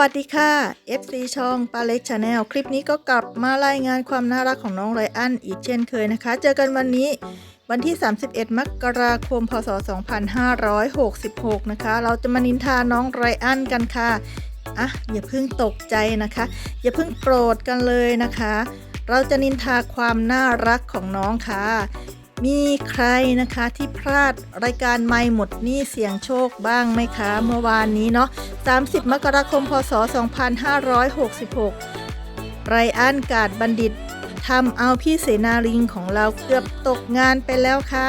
วัสดีค่ะ FC ช่องปาเล็กชาแนลคลิปนี้ก็กลับมารายงานความน่ารักของน้องไรอันอีกเช่นเคยนะคะ เจอกันวันนี้วันที่ 31 มกราคม พศ 2566 นะคะ เราจะมานินทาน้องไรอันกันค่ะ อะ อย่าเพิ่งตกใจนะคะ อย่าเพิ่งโกรธกันเลยนะคะ เราจะนินทาความน่ารักของน้องค่ะ มีใครนะคะที่พลาดรายการไม่หมดหนี้เสียงโชคบ้างไหมคะ เมื่อวานนี้เนาะ 30 มกราคม พศ 2566 ไรอันกาดบัณฑิตทำเอาพี่เสนาลิงของเราเกือบตกงานไปแล้วค่ะ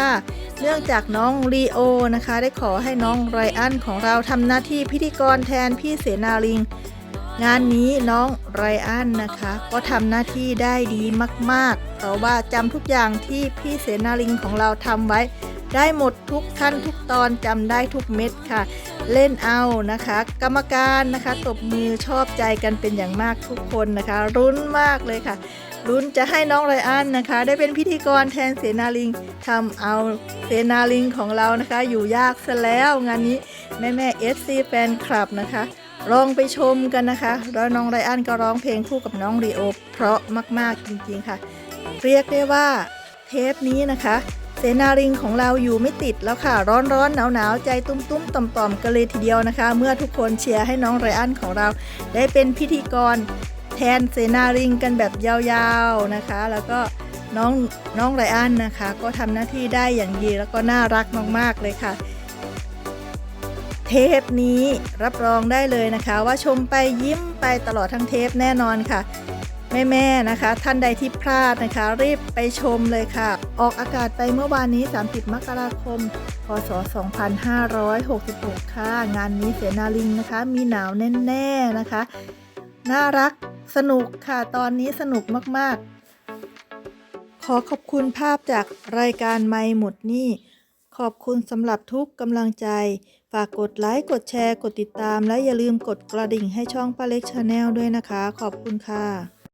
เนื่องจากน้องลีโอนะคะ ได้ขอให้น้องไรอันของเราทำหน้าที่พิธีกรแทนพี่เสนาลิง งานนี้น้องไรอันนะคะ ก็ทำหน้าที่ได้ดีมากๆ เพราะว่าจำทุกอย่างที่พี่เสนาลิงของเราทำไว้ ได้หมดทุกขั้นทุกตอนจำได้ทุกเม็ดค่ะ เล่นเอานะคะ กรรมการนะคะ ตบมือชอบใจกันเป็นอย่างมากทุกคนนะคะ รุ้นมากเลยค่ะรุ้นจะให้น้องไรอันนะคะ ได้เป็นพิธีกรแทนเสนาลิงทำเอาเสนาลิงของเรานะคะ อยู่ยากซะแล้วงานนี้แม่แม่เอสซีแฟนคลับนะคะ ลองไปชมกันนะคะ แล้วน้องไรอันก็ร้องเพลงคู่กับน้องรีโอ เพราะมากๆจริงๆค่ะ เรียกได้ว่าเทปนี้นะคะ เสนาริงของเราอยู่ไม่ติดแล้วค่ะ ร้อนร้อนหนาวๆใจตุ้มตุ้มต่อมๆกันเลยทีเดียวนะคะ เมื่อทุกคนเชียร์ให้น้องไรอันของเรา ได้เป็นพิธีกรแทนเสนาริงกันแบบยาวๆนะคะ แล้วก็น้องน้องไรอันนะคะ ก็ทำหน้าที่ได้อย่างดีแล้วก็น่ารักมากๆเลยค่ะ ปนี้รับรองได้เลยนะคะ ว่าชมไปยิ้มไปตลอดทั้งเทปแน่นอนค่ะ แม่ๆนะคะ ท่านใดที่พลาดนะคะ รีบไปชมเลยค่ะ ออกอากาศไปเมื่อวานนี้ 30 มกราคม พศ 2566 ค่ะ งานนี้เสนาลิงนะคะ มีหนาวแน่ๆนะคะ น่ารักสนุกค่ะ ตอนนี้สนุกมากๆ ขอขอบคุณภาพจากรายการไม่หมดนี่ ขอบคุณสำหรับทุกกำลังใจ ฝากกดไลค์ กดแชร์ กดติดตาม และอย่าลืมกดกระดิ่งให้ช่องป้าเล็กชาแนลด้วยนะคะ ขอบคุณค่ะ